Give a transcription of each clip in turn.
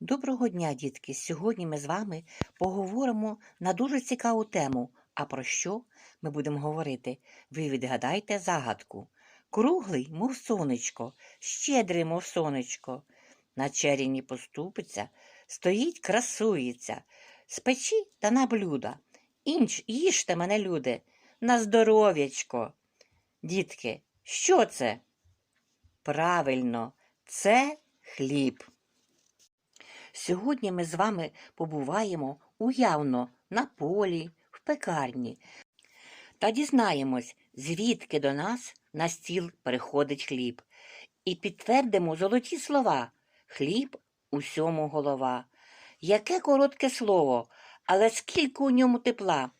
Доброго дня, дітки! Сьогодні ми з вами поговоримо на дуже цікаву тему. А про що ми будемо говорити? Ви відгадайте загадку. Круглий, мов сонечко, щедрий, мов сонечко. На черіні поступиться, стоїть, красується, з печі та на блюда. Інч, їжте мене, люди, на здоров'ячко. Дітки, що це? Правильно, це хліб. Сьогодні ми з вами побуваємо уявно на полі, в пекарні та дізнаємось, звідки до нас на стіл приходить хліб, і підтвердимо золоті слова хліб усьому голова. Яке коротке слово, але скільки у ньому тепла.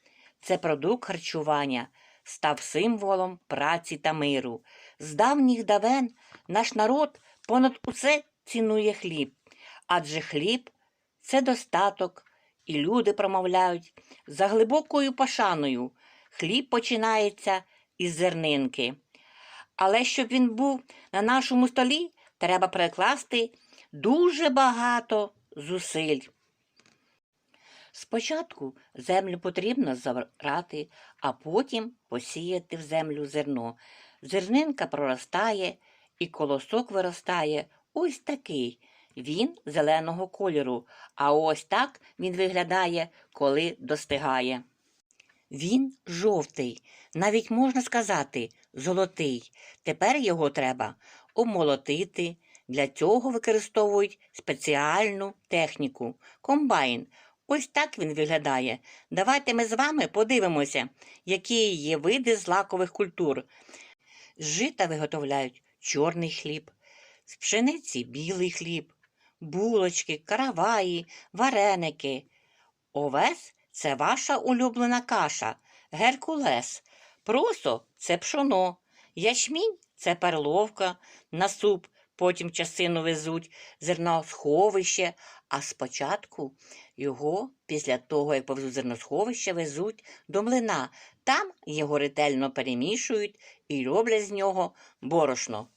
Це продукт харчування, став символом праці та миру. З давніх давен наш народ понад усе цінує хліб, адже хліб це достаток, і люди промовляють за глибокою пошаною. Хліб починається із зернинки. Але щоб він був на нашому столі, треба прикласти дуже багато зусиль. Спочатку землю потрібно забрати, а потім посіяти в землю зерно. Зернинка проростає і колосок виростає ось такий. Він зеленого кольору, а ось так він виглядає, коли достигає. Він жовтий, навіть можна сказати, золотий. Тепер його треба обмолотити. Для цього використовують спеціальну техніку комбайн. Ось так він виглядає. Давайте ми з вами подивимося, які є види злакових культур. З жита виготовляють чорний хліб, з пшениці білий хліб, булочки, караваї, вареники. Овес це ваша улюблена каша, геркулес. Просо це пшоно, ячмінь це перловка, на суп, потім частину везуть зерносховище, а спочатку його, після того, як повезуть зерносховище, везуть до млина. Там його ретельно перемішують і роблять з нього борошно.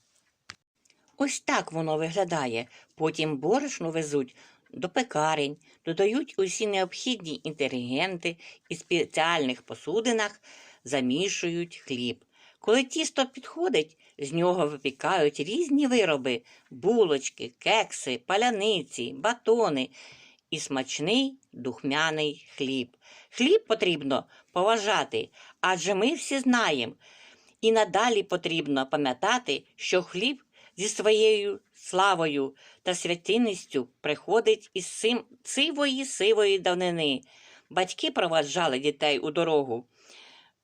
Ось так воно виглядає. Потім борошно везуть до пекарень, додають усі необхідні інтелігенти і спеціальних посудинах замішують хліб. Коли тісто підходить, з нього випікають різні вироби булочки, кекси, паляниці, батони і смачний духмяний хліб. Хліб потрібно поважати, адже ми всі знаємо. І надалі потрібно пам'ятати, що хліб зі своєю славою та святинністю приходить із сим сивої сивої давнини. Батьки проваджали дітей у дорогу,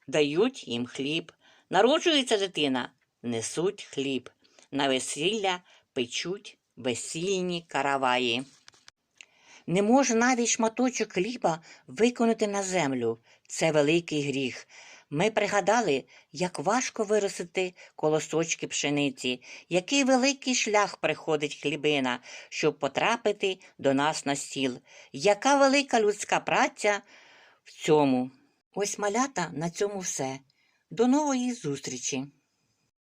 дають їм хліб. Народжується дитина, несуть хліб. На весілля печуть весільні караваї. Не може навіть шматочок хліба виконати на землю. Це великий гріх. Ми пригадали, як важко виростити колосочки пшениці, який великий шлях приходить хлібина, щоб потрапити до нас на стіл. Яка велика людська праця в цьому. Ось малята на цьому все. До нової зустрічі!